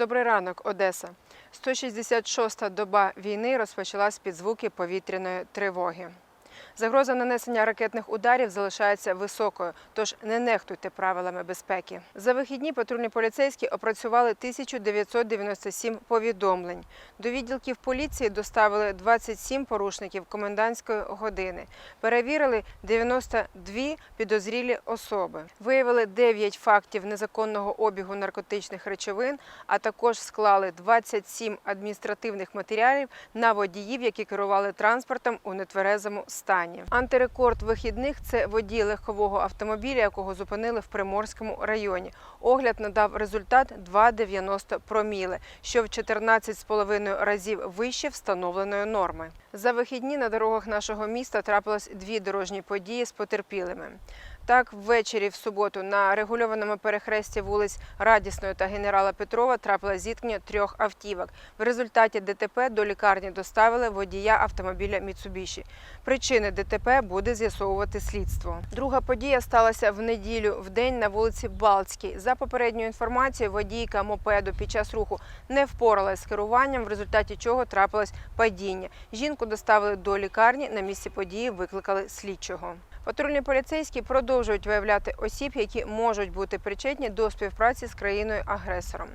Добрий ранок, Одеса. 166-та доба війни розпочалась під звуки повітряної тривоги. Загроза нанесення ракетних ударів залишається високою, тож не нехтуйте правилами безпеки. За вихідні патрульні поліцейські опрацювали 1997 повідомлень. До відділків поліції доставили 27 порушників комендантської години. Перевірили 92 підозрілі особи. Виявили 9 фактів незаконного обігу наркотичних речовин, а також склали 27 адміністративних матеріалів на водіїв, які керували транспортом у нетверезому стані. Антирекорд вихідних це водій легкового автомобіля, якого зупинили в Приморському районі. Огляд надав результат 2,90 проміли, що в 14,5 разів вище встановленої норми. За вихідні на дорогах нашого міста трапилось дві дорожні події з потерпілими. Так, ввечері в суботу на регульованому перехресті вулиць Радісної та генерала Петрова трапилось зіткнення трьох автівок. В результаті ДТП до лікарні доставили водія автомобіля Міцубіші. Причини ДТП буде з'ясовувати слідство. Друга подія сталася в неділю в день на вулиці Балтській. За попередньою інформацією, водійка мопеду під час руху не впоралась з керуванням, в результаті чого трапилось падіння. Жінку доставили до лікарні. На місці події викликали слідчого. Патрульні поліцейські продовжують виявляти осіб, які можуть бути причетні до співпраці з країною-агресором.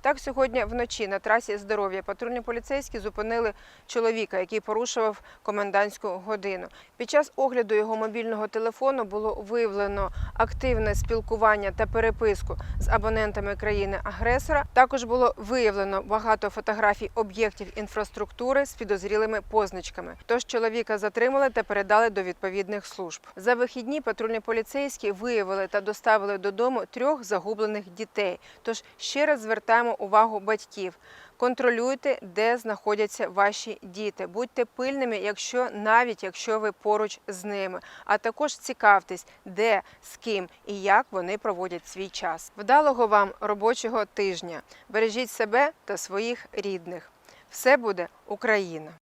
Так, сьогодні вночі на трасі здоров'я патрульні поліцейські зупинили чоловіка, який порушував комендантську годину. Під час огляду його мобільного телефону було виявлено активне спілкування та переписку з абонентами країни-агресора. Також було виявлено багато фотографій об'єктів інфраструктури з підозрілими позначками. Тож чоловіка затримали та передали до відповідних служб. За вихідні патрульні поліцейські виявили та доставили додому трьох загублених дітей. Тож ще раз звертаємо увагу батьків. Контролюйте, де знаходяться ваші діти. Будьте пильними, якщо навіть якщо ви поруч з ними. А також цікавтесь, де, з ким і як вони проводять свій час. Вдалого вам робочого тижня. Бережіть себе та своїх рідних. Все буде Україна!